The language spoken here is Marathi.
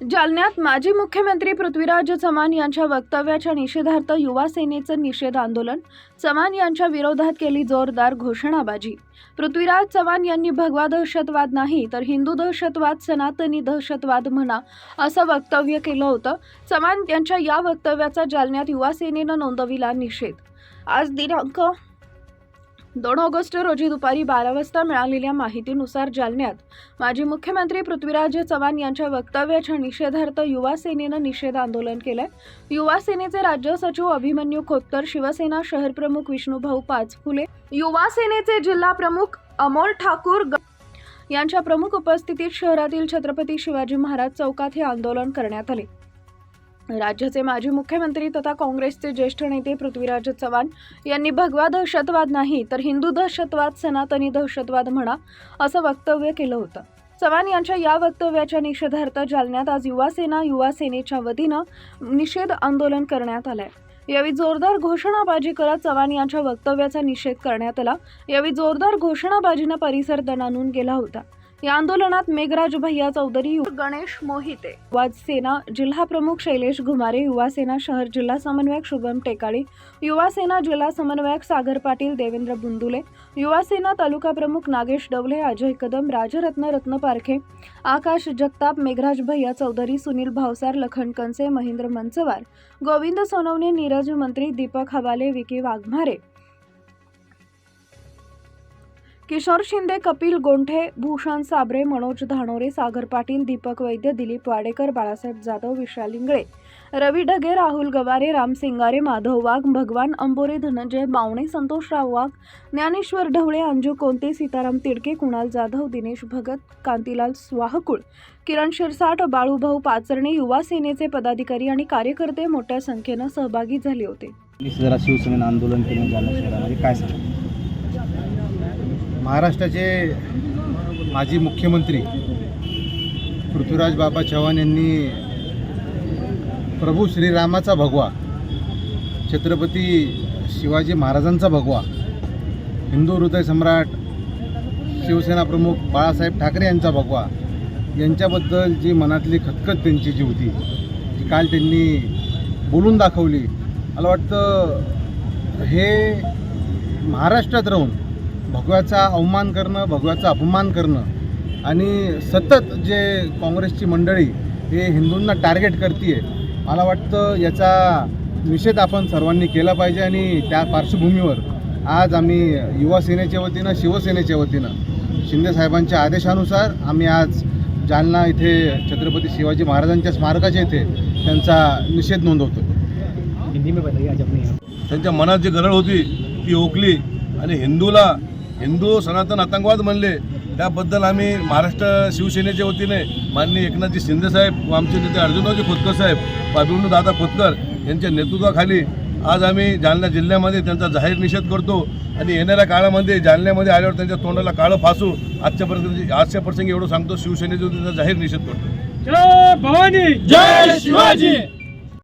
जालन्यात माजी मुख्यमंत्री पृथ्वीराज चव्हाण यांच्या वक्तव्याच्या निषेधार्थ युवा सेनेचं निषेध आंदोलन. चव्हाण यांच्या विरोधात केली जोरदार घोषणाबाजी. पृथ्वीराज चव्हाण यांनी भगवा दहशतवाद नाही तर हिंदू दहशतवाद सनातनी दहशतवाद म्हणा असं वक्तव्य केलं होतं. चव्हाण यांच्या या वक्तव्याचा जालन्यात युवा सेनेनं नोंदविला निषेध. आज दिनांक दोन ऑगस्ट रोजी दुपारी बारा वाजता मिळालेल्या माहितीनुसार जालन्यात माजी मुख्यमंत्री पृथ्वीराज चव्हाण यांच्या वक्तव्याच्या निषेधार्थ युवा सेनेनं निषेध आंदोलन केलंय. युवा सेनेचे राज्य सचिव अभिमन्यू खोतकर शिवसेना शहर प्रमुख विष्णुभाऊ पाचफुले युवा सेनेचे जिल्हा प्रमुख अमोल ठाकूर ग- यांच्या प्रमुख उपस्थितीत शहरातील छत्रपती शिवाजी महाराज चौकात हे आंदोलन करण्यात आले. राज्याचे माजी मुख्यमंत्री तथा काँग्रेसचे ज्येष्ठ नेते पृथ्वीराज चव्हाण यांनी भगवा दहशतवाद नाही तर हिंदू दहशतवाद सनातनी दहशतवाद म्हणा असं वक्तव्य केलं होतं. चव्हाण यांच्या या वक्तव्याच्या निषेधार्थ जालन्यात आज युवासेना युवासेनेच्या युवा सेनेच्या वतीनं निषेध आंदोलन करण्यात आलंय. यावेळी जोरदार घोषणाबाजी करत चव्हाण यांच्या वक्तव्याचा निषेध करण्यात आला. यावेळी जोरदार घोषणाबाजीनं परिसर दणानून गेला होता. या आंदोलनात मेघराज भैया चौधरी गणेश मोहिते. युवा सेना जिल्हा प्रमुख शैलेश घुमारे युवा सेना शहर जिल्हा समन्वयक शुभम टेकाळे युवा सेना जिल्हा समन्वयक सागर पाटील देवेंद्र बुंदुले युवा सेना तालुका प्रमुख नागेश डवले अजय कदम राजरत्न रत्न पारखे आकाश जगताप मेघराज भैया चौधरी सुनील भावसार लखन कनसे महेंद्र मनसवार गोविंद सोनवणे नीरज मंत्री दीपक हवाले विकी वाघमारे. किशोर शिंदे कपिल गोंठे भूषण साबरे मनोज धानोरे सागर पाटील दीपक वैद्य दिलीप वाडेकर बाळासाहेब जाधव विशाल इंगळे रवी ढगे राहुल गवारे राम सिंगारे माधव वाघ भगवान अंबोरे धनंजय बावणे संतोषराव वाघ ज्ञानेश्वर ढवळे अंजू कोंते सीताराम तिडके कुणाल जाधव दिनेश भगत कांतीलाल स्वाहकुळ किरण शिरसाट बाळूभाऊ पाचरणे युवा सेनेचे पदाधिकारी आणि कार्यकर्ते मोठ्या संख्येनं सहभागी झाले होते. शिवसेना आंदोलन केलं जालना शहरामध्ये. काय सांगा महाराष्ट्राचे माजी मुख्यमंत्री पृथ्वीराज बाबा चव्हाण यांनी प्रभू श्रीरामाचा भगवा छत्रपती शिवाजी महाराजांचा भगवा हिंदू हृदय सम्राट शिवसेना प्रमुख बाळासाहेब ठाकरे यांचा भगवा यांच्याबद्दल जी मनातली खतखत त्यांची जी होती ती काल त्यांनी बोलून दाखवली. मला वाटतं हे महाराष्ट्रात राहून भगव्याचा अवमान करणं भगव्याचा अपमान करणं आणि सतत जे काँग्रेसची मंडळी हे हिंदूंना टार्गेट करते मला वाटतं याचा निषेध आपण सर्वांनी केला पाहिजे आणि त्या पार्श्वभूमीवर आज आम्ही युवा सेनेच्या वतीनं शिवसेनेच्या वतीनं शिंदेसाहेबांच्या आदेशानुसार आम्ही आज जालना इथे छत्रपती शिवाजी महाराजांच्या स्मारकाच्या इथे त्यांचा निषेध नोंदवतो त्यांच्या मनात जी गरळ होती ती ओकली आणि हिंदूला हिंदू सनातन आतंकवाद म्हणले त्याबद्दल आम्ही महाराष्ट्र शिवसेनेच्या वतीने माननीय एकनाथजी शिंदेसाहेब व आमचे नेते अर्जुनरावजी खोतकर साहेब अभिमन्यू दादा खोतकर यांच्या नेतृत्वाखाली आज आम्ही जालना जिल्ह्यामध्ये त्यांचा जाहीर निषेध करतो आणि येणाऱ्या काळामध्ये जालन्यामध्ये आल्यावर त्यांच्या तोंडाला काळं फासू आजच्यापर्यंत आजच्या प्रसंगी एवढं सांगतो शिवसेनेच्या वतीने जाहीर निषेध करतो. जय भवानी! जय शिवाजी!